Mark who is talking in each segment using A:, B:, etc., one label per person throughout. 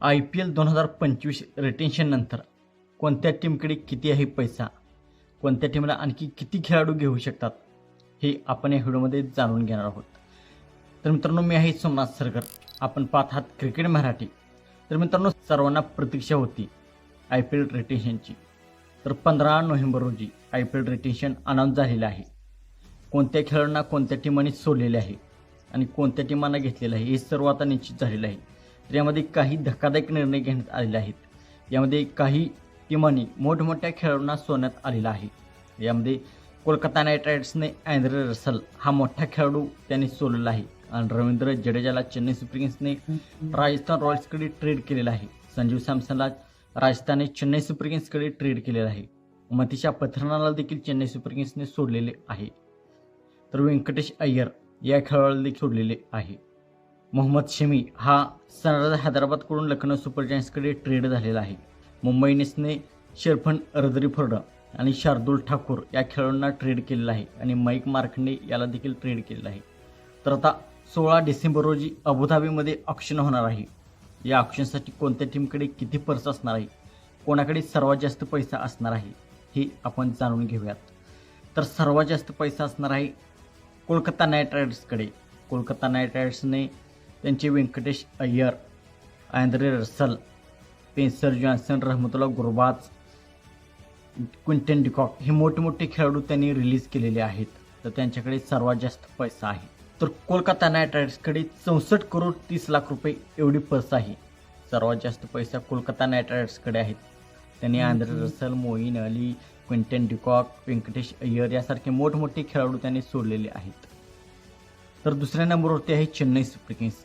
A: I P L दोन हजार पंचवीस रिटेन्शननंतर कोणत्या टीमकडे किती आहे पैसा? कोणत्या टीमला आणखी किती खेळाडू घेऊ शकतात? हे आपण या व्हिडिओमध्ये जाणून घेणार आहोत. तर मित्रांनो मी आहे सोमनाथ सरकर आपण पाहत आहात क्रिकेट मराठी. तर मित्रांनो सर्वांना प्रतीक्षा होती आय पी एल रिटेन्शनची तर पंधरा नोव्हेंबर रोजी I P L retention announce झालेलं आहे. कोणत्या खेळाडूंना कोणत्या टीमांनी सोडलेले आहे आणि कोणत्या टीमांना घेतलेलं आहे हे सर्व आता निश्चित झालेलं आहे. तर यामध्ये काही धक्कादायक निर्णय घेण्यात आलेले आहेत. यामध्ये काही टीमांनी मोठमोठ्या खेळाडूंना सोडण्यात आलेला आहे. यामध्ये कोलकाता नाईट रायडर्सने अँद्रे रसल हा मोठा खेळाडू त्यांनी सोडलेला आहे आणि रवींद्र जडेजाला चेन्नई सुपर किंग्सने राजस्थान रॉयल्सकडे ट्रेड केलेला आहे. संजीव सॅमसनला राजस्थानने चेन्नई सुपर किंग्सकडे ट्रेड केलेला आहे. मतीशा पथरनाला देखील चेन्नई सुपर किंग्सने सोडलेले आहे. तर व्यंकटेश अय्यर या खेळाडूला देखील सोडलेले आहे. मोहम्मद शमी हा सनरायझर हैदराबादकडून लखनौ सुपर जायंट्सकडे ट्रेड झालेला आहे. मुंबई इंडियन्सने शेरफन रदरीफोर्ड आणि शार्दुल ठाकूर या खेळाडूंना ट्रेड केलेला आहे आणि माईक मार्कने याला देखील ट्रेड केलेला आहे. तर आता सोळा डिसेंबर रोजी अबुधाबीमध्ये ऑक्शन होणार आहे. या ऑप्शनसाठी कोणत्या टीमकडे किती पर्स असणार आहे? कोणाकडे सर्वात जास्त पैसा असणार आहे? हे आपण जाणून घेऊयात. तर सर्वात जास्त पैसा असणार आहे कोलकाता नाईट रायडर्सकडे. कोलकाता नाईट रायडर्सने त्यांचे Venkatesh Iyer Andre Russell Spencer Johnson Rahmatullah Gurbaz Quinton de Kock हे मोठमोठे खेळाडू त्यांनी रिलीज केलेले आहेत. तर त्यांच्याकडे सर्वात जास्त पैसा आहे. तर कोलकाता नाईट रायडर्सकडे चौसष्ट करोड तीस लाख रुपये एवढी पर्स आहे. सर्वात जास्त पैसा कोलकाता नाईट रायडर्सकडे आहेत त्यांनी Andre Russell Moeen Ali Quinton de Kock Venkatesh Iyer यासारखे मोठमोठे खेळाडू त्यांनी सोडलेले आहेत. तर दुसऱ्या नंबरवरती आहे Chennai Super Kings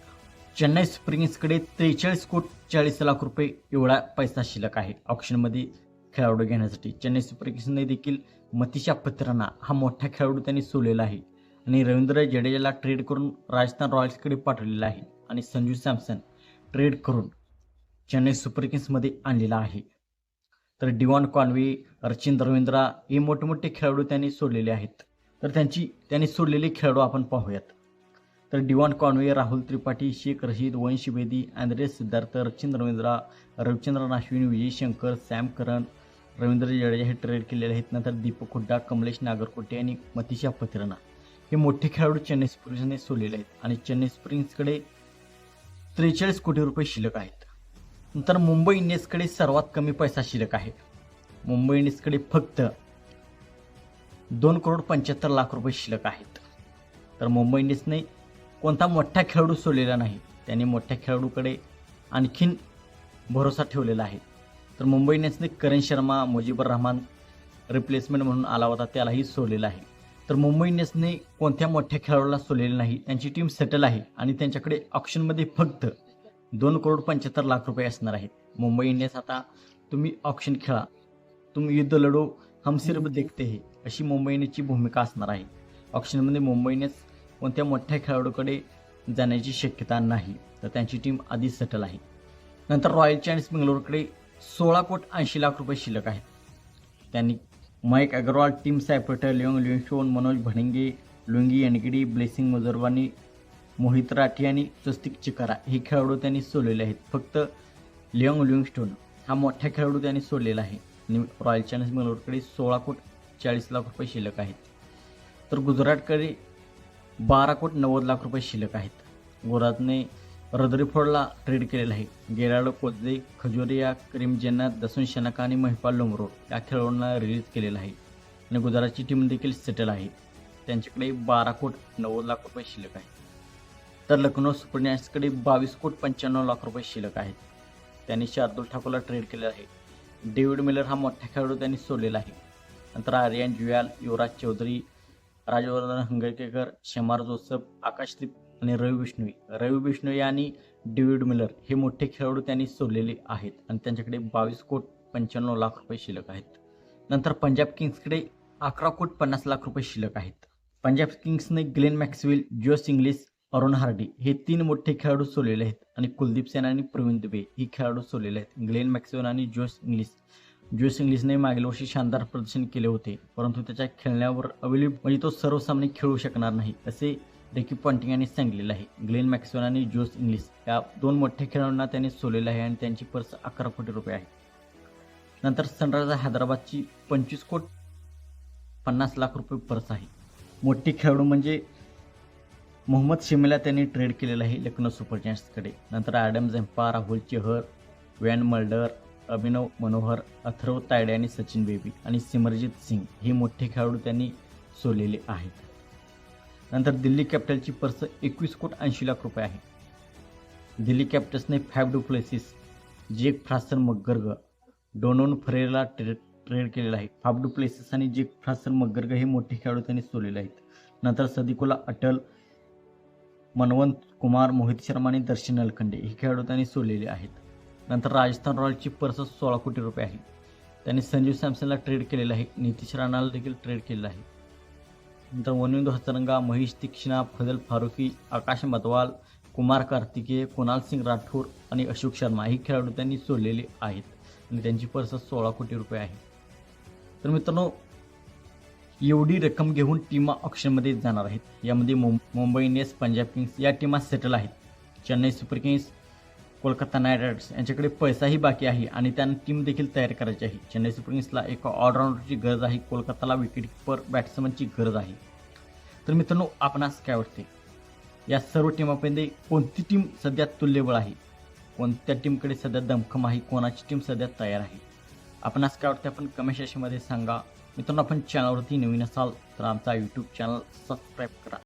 A: Chennai Super किंग्सकडे त्रेचाळीस कोट चाळीस लाख रुपये एवढा पैसा शिल्लक आहे. ऑप्शनमध्ये खेळाडू घेण्यासाठी चेन्नई सुपर किंग्सने देखील मतिशा पत्राना हा मोठा खेळाडू त्यांनी सोडलेला आहे. आणि रवींद्र जडेजाला ट्रेड करून राजस्थान रॉयल्सकडे पाठवलेला आहे. आणि संजू सॅमसन ट्रेड करून चेन्नई सुपर किंग्समध्ये आणलेला आहे. तर डिवॉन कॉन्वे अर्चिन रवींद्रा हे मोठमोठे खेळाडू त्यांनी सोडलेले आहेत. तर त्यांची त्यांनी सोडलेले खेळाडू आपण पाहूयात. तर डिवान कॉन्वे राहुल त्रिपाठी शेख रशीद वंश बेदी अँद्रेस सिद्धार्थ रचिन रवींद्रा रविचंद्रन अश्विन विजय शंकर सॅम करण रवींद्र जडेजा हे ट्रेड केलेले आहेत. नंतर दीपक हुड्डा कमलेश नागरकोटे आणि मतिशा पत्रना हे मोठे खेळाडू चेन्नई स्प्रिंग्सने सोडलेले आहेत आणि चेन्नई स्प्रिंग्सकडे त्रेचाळीस कोटी रुपये शिल्लक आहेत. नंतर मुंबई इंडियन्सकडे सर्वात कमी पैसा शिल्लक आहे. मुंबई इंडियन्सकडे फक्त दोन करोड पंच्याहत्तर लाख रुपये शिल्लक आहेत. तर मुंबई इंडियन्सने कोणता मोठा खेळाडू सोडलेला नाही. त्यांनी मोठ्या खेळाडूकडे आणखीन भरोसा ठेवलेला आहे. तर मुंबई इंडियन्सने करण शर्मा मुजीबर रहमान रिप्लेसमेंट म्हणून आला होता त्यालाही सोडलेला आहे. तर मुंबई इंडियन्सने कोणत्या मोठ्या खेळाडूला सोडलेले नाही? त्यांची टीम सेटल आहे आणि त्यांच्याकडे ऑप्शनमध्ये फक्त दोन करोड पंच्याहत्तर लाख रुपये असणार आहेत. मुंबई इंडियन्स आता तुम्ही ऑप्शन खेळा. तुम्ही युद्ध लढो हम सिर्फ देखते हे अशी मुंबई इंडियन्सची भूमिका असणार आहे. ऑप्शनमध्ये मुंबई इंडियन्स कोणत्या मोठ्या खेळाडूकडे जाण्याची शक्यता नाही तर त्यांची टीम आधीच सेटल आहे. नंतर रॉयल चॅलेंज बेंगलोरकडे सोळा कोट ऐंशी लाख रुपये शिल्लक आहेत. त्यांनी माईक अग्रवाल टीम सॅपरेटर लिओंग लिओशोन Manoj भणंगे Lungi Ngidi Blessing Muzarabani Mohit Rathee आणि स्वस्तिक चिकारा हे खेळाडू त्यांनी सोडलेले आहेत. फक्त लिओंग लिओंगस्टोन हा मोठा खेळाडू त्यांनी सोडलेला आहे. आणि रॉयल चॅलेंज बेंगलोरकडे सोळा कोट चाळीस लाख रुपये शिल्लक आहेत. तर गुजरातकडे बारा कोट नव्वद लाख रुपये शिल्लक आहेत. गुजरातने रदरीफोडला ट्रेड केलेला आहे. गेराडो कोजदे खजुरिया करीम जेन्ना दसून शनका आणि महिपाल लोमरो या खेळाडूंना रिलीज केलेला आहे. आणि गुजरातची टीम देखील सेटल आहे. त्यांच्याकडे बारा कोट नव्वद लाख रुपये शिल्लक आहे. तर लखनौ सुपर बावीस कोट पंच्याण्णव लाख रुपये शिल्लक आहेत. त्यांनी शार्दुल ठाकूरला ट्रेड केलेला आहे. डेव्हिड मिलर हा मोठा खेळाडू त्यांनी सोडलेला आहे. नंतर आर्यन जुयाल युवराज चौधरी राजवर्धन हंगळकेकर शेमार जोसफ आकाशदीप आणि रवी बिष्णोई रवी विष्णवी आणि डेव्हिड मिलर हे मोठे खेळाडू त्यांनी सोडलेले आहेत आणि त्यांच्याकडे बावीस कोट पंच्याण्णव लाख रुपये शिल्लक आहेत. नंतर पंजाब किंग्सकडे अकरा कोट पन्नास लाख रुपये शिल्लक आहेत. Punjab किंग्सने Glenn Maxwell Josh Inglis Aaron Hardie हे तीन मोठे खेळाडू सोडलेले आहेत आणि कुलदीप सेन आणि प्रवीण दुबे ही खेळाडू सोडलेले आहेत. ग्लेन मॅक्सवेल आणि जोस इंग्लिस जोस इंग्लिशने मागील वर्षी शानदार प्रदर्शन केले होते परंतु त्याच्या खेळण्यावर अवेलेबल म्हणजे तो सर्व सामने खेळू शकणार नाही असे रेकी पॉन्टिंग यांनी सांगितलेलं आहे. ग्लेन मॅक्सवेल आणि जोस इंग्लिश या दोन मोठ्या खेळाडूंना त्यांनी सोडलेलं आहे आणि त्यांची पर्स अकरा कोटी रुपये आहे. नंतर सनरायझर हैदराबादची पंचवीस कोट पन्नास लाख रुपये पर्स आहे. मोठी खेळाडू म्हणजे मोहम्मद शिमीला त्यांनी ट्रेड केलेलं आहे लखनौ सुपर जायंट्सकडे नंतर Adam Zampa Rahul Chahar van Mulder Abhinav Manohar Atharva Taide आणि सचिन बेबी आणि सिमरजित सिंग हे मोठे खेळाडू त्यांनी सोडलेले आहेत. नंतर दिल्ली कॅपिटलची पर्स एकवीस कोट ऐंशी लाख रुपये आहे. Delhi कॅपिटल्सने Faf du Plessis Jake Fraser McGurk Donovan Ferreira trade trade केलेला आहे. फाफ डुप्लेसिस आणि जेक फ्रासन मगर्ग हे मोठे खेळाडू त्यांनी सोडलेले आहेत. नंतर सदिकुला अटल मनवंत कुमार मोहित शर्मा आणि दर्शन अलखंडे हे खेळाडू त्यांनी सोडलेले आहेत. नंतर राजस्थान रॉयल्सची पर्स सोळा कोटी रुपये आहे. त्यांनी संजीव सॅमसनला ट्रेड केलेलं आहे. नितीश राणाला देखील ट्रेड केलेलं आहे. नंतर वनविंद हसरंगा महेश तीक्ष्णा फजल फारुकी आकाश मतवाल कुमार कार्तिकेय कुणाल सिंग राठोड आणि अशोक शर्मा ही खेळाडू त्यांनी सोडलेले आहेत. आणि त्यांची पर्स सोळा कोटी रुपये आहे. तर मित्रांनो एवढी रक्कम घेऊन टीमा ऑप्शनमध्ये जाणार आहेत. यामध्ये मुं मुंबई इंडियन्स पंजाब किंग्स या टीमा सेटल आहेत. Chennai Super Kings Kolkata Knight Riders यांच्याकडे पैसाही बाकी आहे आणि त्यांना टीम देखील तयार करायची आहे. चेन्नई सुपर किंग्सला एका ऑलराऊंडरची गरज आहे. कोलकाताला विकेट किपर बॅट्समनची गरज आहे. तर मित्रांनो आपणास काय वाटते या सर्व टीमामध्ये कोणती टीम सध्या तुल्यबळ आहे? कोणत्या टीमकडे सध्या दमखम आहे? कोणाची टीम सध्या तयार आहे? आपणास काय वाटते आपण कमेंट सेशनमध्ये सांगा. मित्रांनो आपण चॅनलवरती नवीन असाल तर आमचा यूट्यूब चॅनल सबस्क्राईब करा.